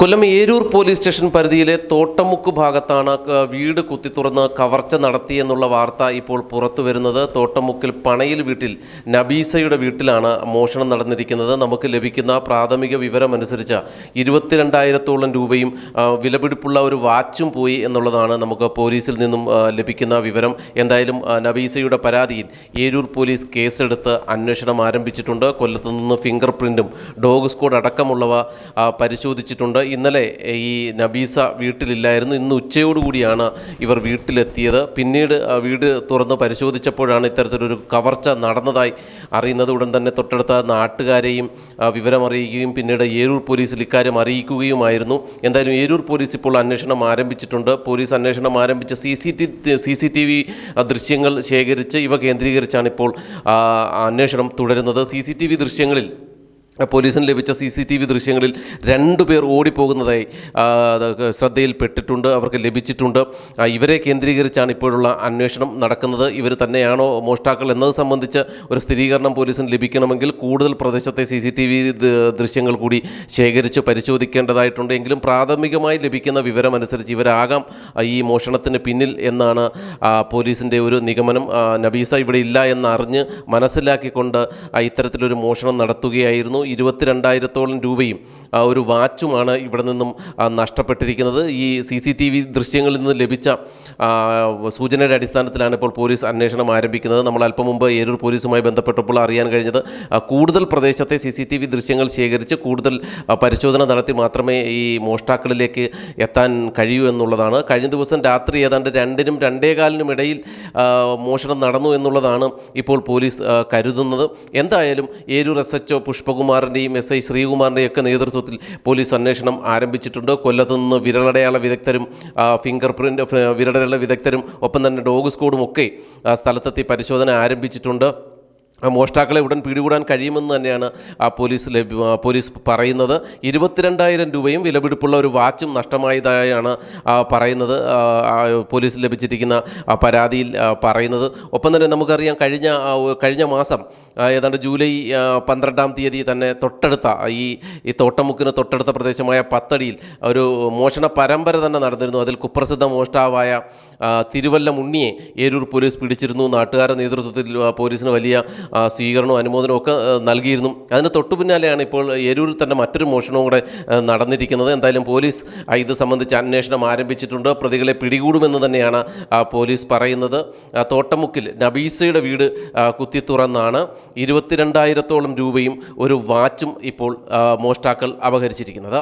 Kollam Eroor police station പരിധിയിലെ തോട്ടമുക്ക് ഭാഗത്താണ് വീട് കുത്തിത്തുറന്ന് കവർച്ച നടത്തിയെന്നുള്ള വാർത്ത ഇപ്പോൾ പുറത്തു വരുന്നത്. തോട്ടമുക്കിൽ പണയിൽ വീട്ടിൽ നബീസയുടെ വീട്ടിലാണ് മോഷണം നടന്നിരിക്കുന്നത്. നമുക്ക് ലഭിക്കുന്ന പ്രാഥമിക വിവരമനുസരിച്ച് ഇരുപത്തിരണ്ടായിരത്തോളം രൂപയും വിലപിടിപ്പുള്ള ഒരു വാച്ചും പോയി എന്നുള്ളതാണ് നമുക്ക് പോലീസിൽ നിന്നും ലഭിക്കുന്ന വിവരം. എന്തായാലും നബീസയുടെ പരാതിയിൽ ഏരൂർ പോലീസ് കേസെടുത്ത് അന്വേഷണം ആരംഭിച്ചിട്ടുണ്ട്. കൊല്ലത്തു നിന്ന് ഫിംഗർ പ്രിന്റും ഡോഗ് സ്ക്വാഡ് അടക്കമുള്ളവ പരിശോധിച്ചിട്ടുണ്ട്. ഇന്നലെ ഈ നബീസ വീട്ടിലില്ലായിരുന്നു. ഇന്ന് ഉച്ചയോടുകൂടിയാണ് ഇവർ വീട്ടിലെത്തിയത്. പിന്നീട് വീട് തുറന്ന് പരിശോധിച്ചപ്പോഴാണ് ഇത്തരത്തിലൊരു കവർച്ച നടന്നതായി അറിയുന്നത്. ഉടൻ തന്നെ തൊട്ടടുത്ത നാട്ടുകാരെയും ആ, വിവരം അറിയിക്കുകയും പിന്നീട് ഏരൂർ പോലീസിൽ ഇക്കാര്യം അറിയിക്കുകയുമായിരുന്നു. എന്തായാലും ഏരൂർ പോലീസ് ഇപ്പോൾ അന്വേഷണം ആരംഭിച്ചിട്ടുണ്ട്. പോലീസ് അന്വേഷണം ആരംഭിച്ച C C T C C T V ദൃശ്യങ്ങൾ ശേഖരിച്ച് ഇവ കേന്ദ്രീകരിച്ചാണ് ഇപ്പോൾ അന്വേഷണം തുടരുന്നത്. സി സി ടി വി ദൃശ്യങ്ങളിൽ പോലീസിന് ലഭിച്ച സി സി ടി വി ദൃശ്യങ്ങളിൽ രണ്ടു പേർ ഓടിപ്പോകുന്നതായി ശ്രദ്ധയിൽപ്പെട്ടിട്ടുണ്ട് അവർക്ക് ലഭിച്ചിട്ടുണ്ട്. ഇവരെ കേന്ദ്രീകരിച്ചാണ് ഇപ്പോഴുള്ള അന്വേഷണം നടക്കുന്നത്. ഇവർ തന്നെയാണോ മോഷ്ടാക്കൾ എന്നത് സംബന്ധിച്ച് ഒരു സ്ഥിരീകരണം പോലീസിന് ലഭിക്കണമെങ്കിൽ കൂടുതൽ പ്രദേശത്തെ സി സി ടി വി ദൃശ്യങ്ങൾ കൂടി ശേഖരിച്ച് പരിശോധിക്കേണ്ടതായിട്ടുണ്ട്. എങ്കിലും പ്രാഥമികമായി ലഭിക്കുന്ന വിവരമനുസരിച്ച് ഇവരാകാം ഈ മോഷണത്തിന് പിന്നിൽ എന്നാണ് പോലീസിന്റെ ഒരു നിഗമനം. നബീസ ഇവിടെ ഇല്ല എന്നറിഞ്ഞ് മനസ്സിലാക്കിക്കൊണ്ട് ഇത്തരത്തിലൊരു മോഷണം നടത്തുകയായിരുന്നു. ഇരുപത്തിരണ്ടായിരത്തോളം രൂപയും ഒരു വാച്ചുമാണ് ഇവിടെ നിന്നും നഷ്ടപ്പെട്ടിരിക്കുന്നത്. ഈ സി സി ടി വി ദൃശ്യങ്ങളിൽ നിന്ന് ലഭിച്ച സൂചനയുടെ അടിസ്ഥാനത്തിലാണ് ഇപ്പോൾ പോലീസ് അന്വേഷണം ആരംഭിക്കുന്നത്. നമ്മൾ അല്പം മുമ്പ് ഏരൂർ പോലീസുമായി ബന്ധപ്പെട്ടപ്പോൾ അറിയാൻ കഴിഞ്ഞത് കൂടുതൽ പ്രദേശത്തെ സി സി ടി വി ദൃശ്യങ്ങൾ ശേഖരിച്ച് കൂടുതൽ പരിശോധന നടത്തി മാത്രമേ ഈ മോഷ്ടാക്കളിലേക്ക് എത്താൻ കഴിയൂ എന്നുള്ളതാണ്. കഴിഞ്ഞ ദിവസം രാത്രി ഏതാണ്ട് രണ്ടിനും രണ്ടേകാലിനും ഇടയിൽ മോഷണം നടന്നു എന്നുള്ളതാണ് ഇപ്പോൾ പോലീസ് കരുതുന്നത്. എന്തായാലും ഏരൂർ എസ് എച്ച് ഒ പുഷ്പകുമാറിന്റെയും എസ് ഐ ശ്രീകുമാറിന്റെയും ഒക്കെ നേതൃത്വത്തിൽ പോലീസ് അന്വേഷണം ആരംഭിച്ചിട്ടുണ്ട്. കൊല്ലത്ത് നിന്ന് വിരലടയാള വിദഗ്ധരും ഫിംഗർ പ്രിന്റ് വിരലടയാള വിദഗ്ധരും ഒപ്പം തന്നെ ഡോഗ് സ്ക്വാഡും ഒക്കെ സ്ഥലത്തെത്തി പരിശോധന ആരംഭിച്ചിട്ടുണ്ട്. മോഷ്ടാക്കളെ ഉടൻ പിടികൂടാൻ കഴിയുമെന്ന് തന്നെയാണ് ആ പോലീസ് ലഭ്യ പോലീസ് പറയുന്നത്. ഇരുപത്തിരണ്ടായിരം രൂപയും വിലപിടിപ്പുള്ള ഒരു വാച്ചും നഷ്ടമായതായാണ് പറയുന്നത്. പോലീസ് ലഭിച്ചിരിക്കുന്ന പരാതിയിൽ പറയുന്നത്. ഒപ്പം തന്നെ നമുക്കറിയാം കഴിഞ്ഞ കഴിഞ്ഞ മാസം ഏതാണ്ട് ജൂലൈ പന്ത്രണ്ടാം തീയതി തന്നെ തൊട്ടടുത്ത ഈ ഈ തോട്ടമുക്കിന് തൊട്ടടുത്ത പ്രദേശമായ പത്തടിയിൽ ഒരു മോഷണ പരമ്പര തന്നെ നടന്നിരുന്നു. അതിൽ കുപ്രസിദ്ധ മോഷ്ടാവായ തിരുവല്ല മുണ്ണിയെ ഏരൂർ പോലീസ് പിടിച്ചിരുന്നു. നാട്ടുകാരുടെ നേതൃത്വത്തിൽ പോലീസിന് വലിയ സ്വീകരണവും അനുമോദനവും ഒക്കെ നൽകിയിരുന്നു. അതിന് തൊട്ടു പിന്നാലെയാണ് ഇപ്പോൾ എരൂരിൽ തന്നെ മറ്റൊരു മോഷണവും കൂടെ നടന്നിരിക്കുന്നത്. എന്തായാലും പോലീസ് ഇത് സംബന്ധിച്ച് അന്വേഷണം ആരംഭിച്ചിട്ടുണ്ട്. പ്രതികളെ പിടികൂടുമെന്ന് തന്നെയാണ് പോലീസ് പറയുന്നത്. തോട്ടമുക്കിൽ നബീസയുടെ വീട് കുത്തി തുറന്നാണ്. ഇരുപത്തിരണ്ടായിരത്തോളം രൂപയും ഒരു വാച്ചും ഇപ്പോൾ മോഷ്ടാക്കൾ അപഹരിച്ചിരിക്കുന്നത്.